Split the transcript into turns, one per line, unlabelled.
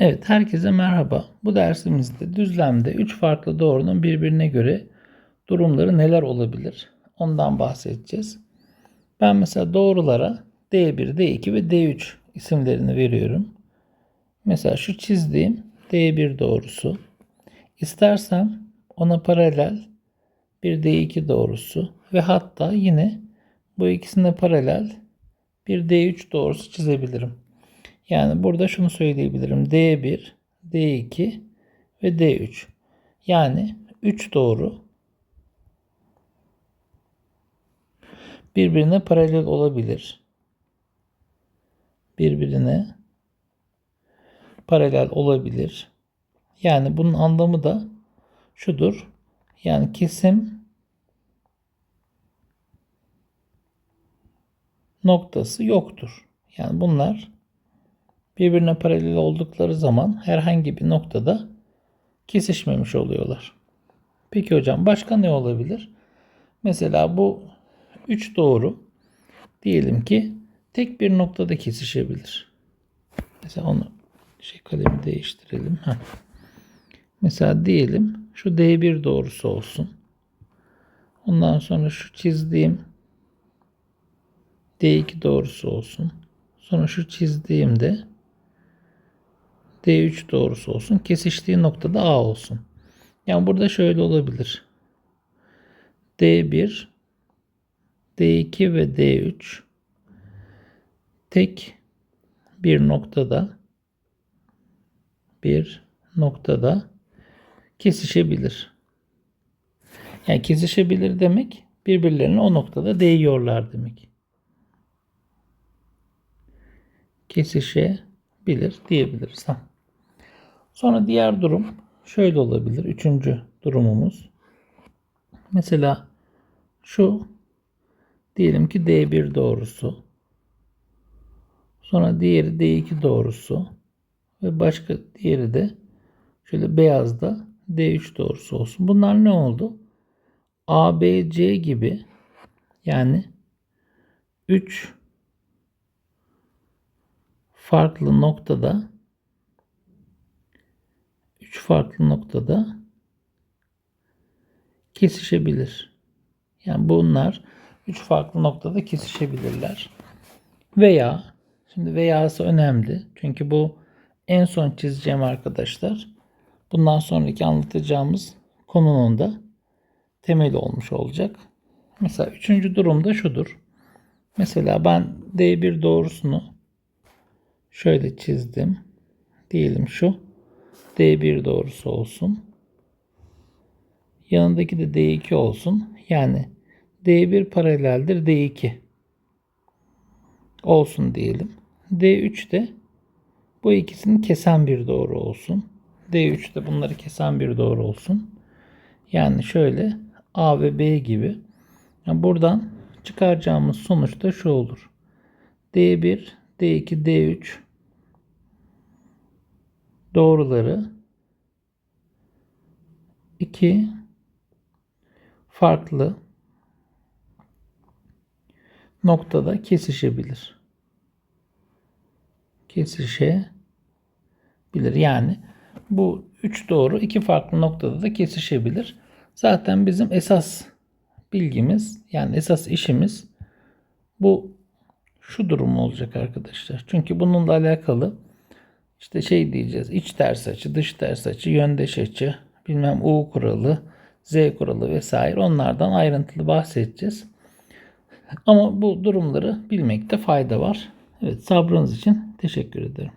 Evet, herkese merhaba. Bu dersimizde düzlemde 3 farklı doğrunun birbirine göre durumları neler olabilir? Ondan bahsedeceğiz. Ben mesela doğrulara D1, D2 ve D3 isimlerini veriyorum. Mesela şu çizdiğim D1 doğrusu. İstersem ona paralel bir D2 doğrusu ve hatta yine bu ikisine paralel bir D3 doğrusu çizebilirim. Yani burada şunu söyleyebilirim. D1, D2 ve D3. Yani 3 doğru birbirine paralel olabilir. Birbirine paralel olabilir. Yani bunun anlamı da şudur. Yani kesim noktası yoktur. Yani bunlar birbirine paralel oldukları zaman herhangi bir noktada kesişmemiş oluyorlar. Peki hocam başka ne olabilir? Mesela bu üç doğru diyelim ki tek bir noktada kesişebilir. Mesela onu şey kalemi değiştirelim. Heh. Mesela diyelim şu D1 doğrusu olsun. Ondan sonra şu çizdiğim D2 doğrusu olsun. Sonra şu çizdiğimde D3 doğrusu olsun. Kesiştiği noktada A olsun. Yani burada şöyle olabilir. D1, D2 ve D3 tek bir noktada bir noktada kesişebilir. Yani kesişebilir demek birbirlerine o noktada değiyorlar demek. Kesişebilir diyebiliriz. Ha. Sonra diğer durum şöyle olabilir. Üçüncü durumumuz. Mesela şu diyelim ki D1 doğrusu. Sonra diğeri D2 doğrusu. Ve başka diğeri de şöyle beyazda D3 doğrusu olsun. Bunlar ne oldu? A, B, C gibi yani 3 farklı noktada 3 farklı noktada kesişebilir. Yani bunlar 3 farklı noktada kesişebilirler. Veya şimdi veya'sı önemli. Çünkü bu en son çizeceğim arkadaşlar. Bundan sonraki anlatacağımız konunun da temeli olmuş olacak. Mesela üçüncü durumda şudur. Mesela ben D1 doğrusunu şöyle çizdim. Diyelim şu D1 doğrusu olsun. Yanındaki de D2 olsun. Yani D1 paraleldir D2 olsun diyelim. D3 de bu ikisini kesen bir doğru olsun. D3 de bunları kesen bir doğru olsun. Yani şöyle A ve B gibi. Yani buradan çıkaracağımız sonuç da şu olur. D1, D2, D3 doğruları iki farklı noktada kesişebilir. Kesişebilir. Yani bu üç doğru iki farklı noktada da kesişebilir. Zaten bizim esas bilgimiz yani esas işimiz bu şu durum olacak arkadaşlar. Çünkü bununla alakalı işte şey diyeceğiz. iç ters açı, dış ters açı, yöndeş açı, bilmem U kuralı, Z kuralı vesaire onlardan ayrıntılı bahsedeceğiz. Ama bu durumları bilmekte fayda var. Evet sabrınız için teşekkür ederim.